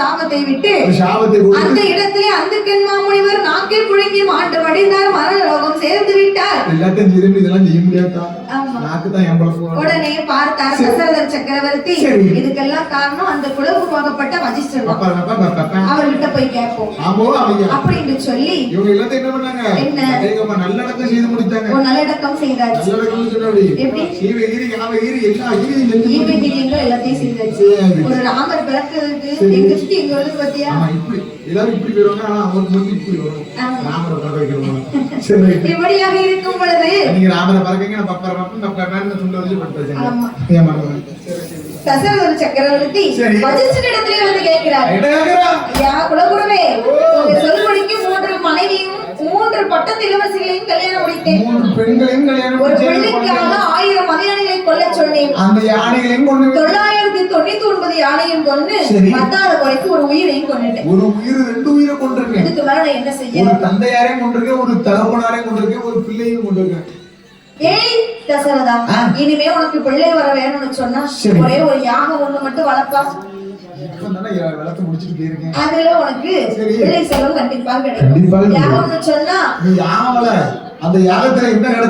சாபத்தை விட்டு அந்த இடத்திலே அந்த கண்மாமுனிவர் நாக்கில் புழுங்கி மாண்டு வடிந்தார் மரணலோகம் சேர்ந்து விட்டார் எல்லாத்தையும் திரும்பி இதெல்லாம் செய்ய முடியாதா ஆமா. நாக்கு தான் எம்பளம் போகணும் உடனே பார்த்தார் தசரதர் சக்கரவர்த்தி. இதுக்கெல்லாம் காரணம் அந்த பப்பா பப்பா அவர்கிட்ட போய் கேட்போம் ஆமோ அவங்க அப்படின்னு சொல்லி இவங்க எல்லாத்தையும் என்ன பண்ணாங்க என்ன? நல்லடக்கம் செய்து முடித்தாங்க ஒரு நல்லடக்கம் செய்தாச்சு எப்படி? யாவகிரி எல்லா கிரியும் செஞ்சு ஈவை முடித்தாங்க. திரியங்கள் எல்லாத்தையும் செய்தாச்சு. ஒரு ராமர் பிறக்கிறதுக்கு. எங்க சுத்தி எங்க வருது பாத்தியா இப்படி எல்லாரும் இப்படி போயிருவாங்க ஆனா அவருக்கு மட்டும் இப்படி வரும். ராமரை பறக்க வைக்கிறோம். இப்படியாக இருக்கும் பொழுது நீங்க ராமரை பறக்கங்க நான் வச்சு ஏன் தசரதர் சக்கரவர்த்தி வந்து கேட்கிறார்? ஐயா குலகுருவே உங்க சொல்படிக்கு மூன்று மனைவியும் மூன்று பட்டத்து இளவரசிகளையும் கல்யாணம் முடித்தேன். மூன்று பெண்களையும் கல்யாணம் ஒரு பிள்ளைக்காக ஆயிரம் மதியானிகளை கொல்ல சொன்னேன். அந்த யானைகளையும் கொண்டு தொள்ளாயிரத்தி தொண்ணூத்தி ஒன்பது யானையும் கொண்டு. பத்தாவது குறைக்கு ஒரு உயிரையும் கொண்டுட்டேன் ஒரு உயிர் ரெண்டு உயிரை என்ன ஒரு செய்ய தந்தையாரையும் கொண்டிருக்கேன் ஒரு தகப்பனாரையும் கொண்டிருக்கேன் ஒரு பிள்ளையும் கொண்டிருக்கேன் ஏய் தசரதா. இனிமே உனக்கு பிள்ளை வர வேணும்னு சொன்னா. ஒரே ஒரு யாகம் ஒண்ணு மட்டும் வளர்ப்பா அதுல உனக்கு. பிள்ளை செல்வம் கண்டிப்பா கண்டிப்பாக கிடைக்கும். யாகம்னு சொன்னா அந்த யாகத்துல என்ன